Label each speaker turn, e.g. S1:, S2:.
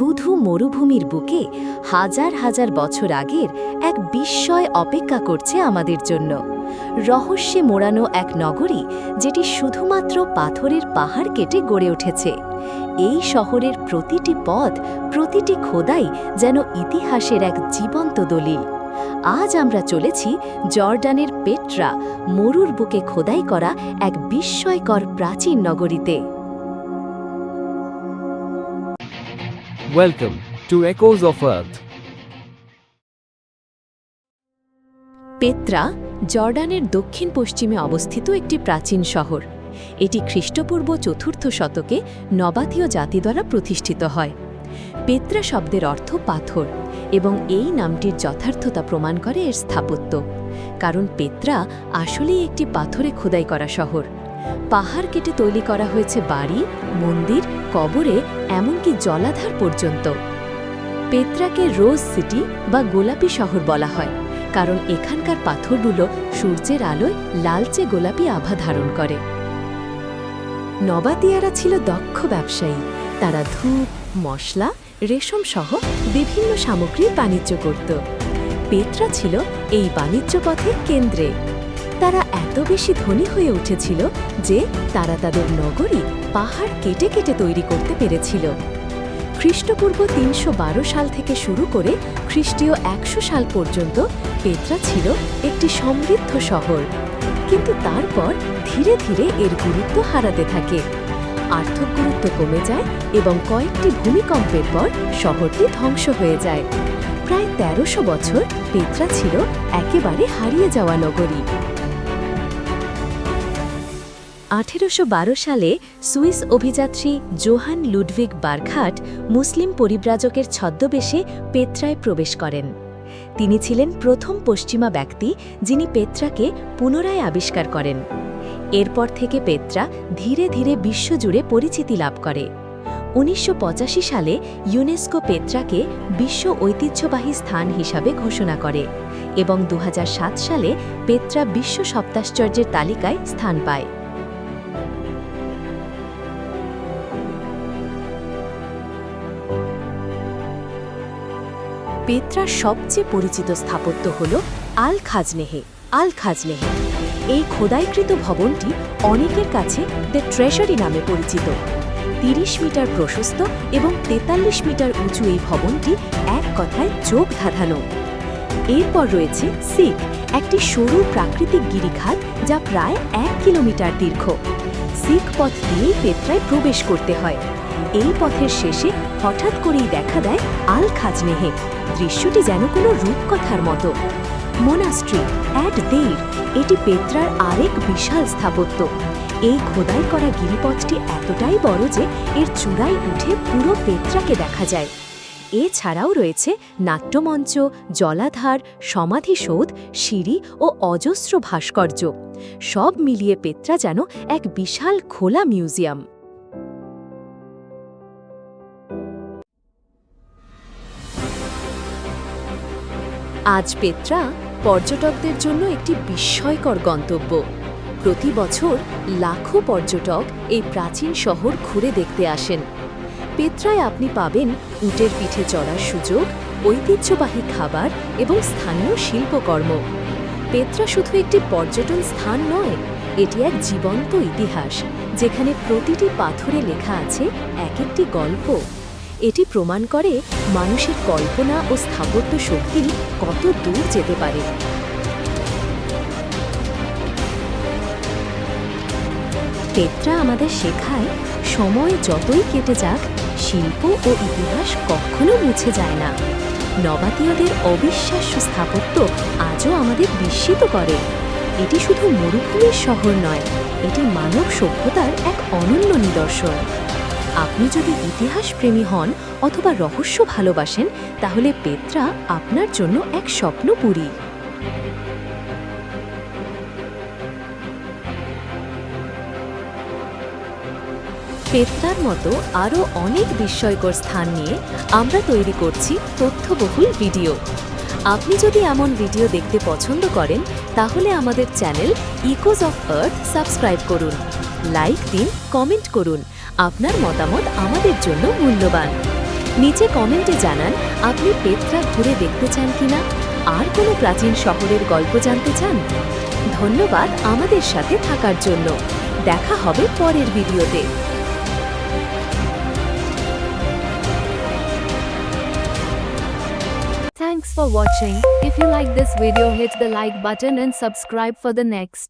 S1: ধুধু মরুভূমির বুকে হাজার হাজার বছর আগের এক বিস্ময় অপেক্ষা করছে আমাদের জন্য। রহস্যে মোড়ানো এক নগরী যেটি শুধুমাত্র পাথরের পাহাড় কেটে গড়ে উঠেছে। এই শহরের প্রতিটি পথ, প্রতিটি খোদাই যেন ইতিহাসের এক জীবন্ত দলিল। আজ আমরা চলেছি জর্ডানের পেট্রা মরুর বুকে খোদাই করা এক বিস্ময়কর প্রাচীন নগরীতে।
S2: Welcome to Echoes of Earth.
S1: Petra জর্ডানের দক্ষিণ পশ্চিমে অবস্থিত একটি প্রাচীন শহর। এটি খ্রিস্টপূর্ব চতুর্থ শতকে নবাতীয় জাতি দ্বারা প্রতিষ্ঠিত হয়। পেত্রা শব্দের অর্থ পাথর, এবং এই নামটির যথার্থতা প্রমাণ করে এর স্থাপত্য। কারণ পেত্রা আসলেই একটি পাথরে খোদাই করা শহর। পাহাড় কেটে তৈরি করা হয়েছে বাড়ি, মন্দির, কবরে, এমনকি জলাধার পর্যন্ত। পেত্রাকে রোজ সিটি বা গোলাপি শহর বলা হয়, কারণ এখানকার পাথরগুলো সূর্যের আলোয় লালচে গোলাপি আভা ধারণ করে। নবাতিয়ারা ছিল দক্ষ ব্যবসায়ী। তারা ধূপ, মশলা, রেশম সহ বিভিন্ন সামগ্রীর বাণিজ্য করত। পেত্রা ছিল এই বাণিজ্য পথের কেন্দ্রে। তারা এত বেশি ধনী হয়ে উঠেছিল যে তারা তাদের নগরী পাহাড় কেটে কেটে তৈরি করতে পেরেছিল। খ্রিস্টপূর্ব তিনশো বারো সাল থেকে শুরু করে খ্রিস্টীয় একশো সাল পর্যন্ত পেত্রা ছিল একটি সমৃদ্ধ শহর। কিন্তু তারপর ধীরে ধীরে এর গুরুত্ব হারাতে থাকে। আর্থিক গুরুত্ব কমে যায় এবং কয়েকটি ভূমিকম্পের পর শহরটি ধ্বংস হয়ে যায়। প্রায় তেরোশো বছর পেত্রা ছিল একেবারে হারিয়ে যাওয়া নগরী। আঠেরোশো বারো সালে সুইস অভিযাত্রী জোহান লুডভিগ বার্খাট মুসলিম পরিব্রাজকের ছদ্মবেশে পেত্রায় প্রবেশ করেন। তিনি ছিলেন প্রথম পশ্চিমা ব্যক্তি যিনি পেত্রাকে পুনরায় আবিষ্কার করেন। এরপর থেকে পেত্রা ধীরে ধীরে বিশ্বজুড়ে পরিচিতি লাভ করে। উনিশশো পঁচাশি সালে ইউনেস্কো পেত্রাকে বিশ্ব ঐতিহ্যবাহী স্থান হিসাবে ঘোষণা করে এবং দু হাজার সাত সালে পেত্রা বিশ্ব সপ্তাশ্চর্যের তালিকায় স্থান পায়। পেত্রার সবচেয়ে পরিচিত স্থাপত্য হল আল খাজনেহে আল খাজনেহে এই খোদাইকৃত ভবনটি অনেকের কাছে দ্য ট্রেজারি নামে পরিচিত। তিরিশ মিটার প্রশস্ত এবং তেতাল্লিশ মিটার উঁচু এই ভবনটি এক কথায় চোখ ধাঁধানো। এরপর রয়েছে সিক একটি সরু প্রাকৃতিক গিরিখাত যা প্রায় এক কিলোমিটার দীর্ঘ। সিক পথ দিয়েই পেত্রায় প্রবেশ করতে হয়। এই পথের শেষে হঠাৎ করেই দেখা দেয় আল খাজনেহে, দৃশ্যটি যেন কোনো রূপকথার মতো। মোনাস্ট্রি অ্যাট দেইর, এটি পেত্রার আরেক বিশাল স্থাপত্য। এই খোদাই করা গিরিপথটি এতটাই বড় যে এর চূড়ায় উঠে পুরো পেত্রাকে দেখা যায়। এছাড়াও রয়েছে নাট্যমঞ্চ, জলাধার, সমাধিসৌধ, সিঁড়ি ও অজস্র ভাস্কর্য। সব মিলিয়ে পেত্রা যেন এক বিশাল খোলা মিউজিয়াম। আজ পেত্রা পর্যটকদের জন্য একটি বিস্ময়কর গন্তব্য। প্রতি বছর লাখো পর্যটক এই প্রাচীন শহর ঘুরে দেখতে আসেন। পেত্রায় আপনি পাবেন উটের পিঠে চড়ার সুযোগ, ঐতিহ্যবাহী খাবার এবং স্থানীয় শিল্পকর্ম। পেত্রা শুধু একটি পর্যটন স্থান নয়, এটি এক জীবন্ত ইতিহাস, যেখানে প্রতিটি পাথরে লেখা আছে এক একটি গল্প। এটি প্রমাণ করে মানুষের কল্পনা ও স্থাপত্য শক্তি কত দূর যেতে পারে। পেত্রা আমাদের শেখায়, সময় যতই কেটে যাক, শিল্প ও ইতিহাস কখনো মুছে যায় না। নবাতীয়দের অবিশ্বাস্য স্থাপত্য আজও আমাদের বিস্মিত করে। এটি শুধু মরুভূমির শহর নয়, এটি মানব সভ্যতার এক অনন্য নিদর্শন। আপনি যদি ইতিহাস প্রেমী হন অথবা রহস্য ভালোবাসেন, তাহলে পেত্রা আপনার জন্য এক স্বপ্নপুরী পেত্রার মতো আরও অনেক বিস্ময়কর স্থান নিয়ে আমরা তৈরি করছি তথ্যবহুল ভিডিও। আপনি যদি এমন ভিডিও দেখতে পছন্দ করেন, তাহলে আমাদের channel Echoes of Earth subscribe করুন লাইক দিন কমেন্ট করুন আপনার মতামত আমাদের জন্য মূল্যবান। নিচে কমেন্টে জানান, আপনি পেত্রা ঘুরে দেখতে চান কিনা? আর কোনো প্রাচীন শহরের গল্প জানতে চান? ধন্যবাদ আমাদের সাথে থাকার জন্য। দেখা হবে পরের ভিডিওতে।
S3: Thanks for watching. If you like this video, hit the like button and subscribe for the next.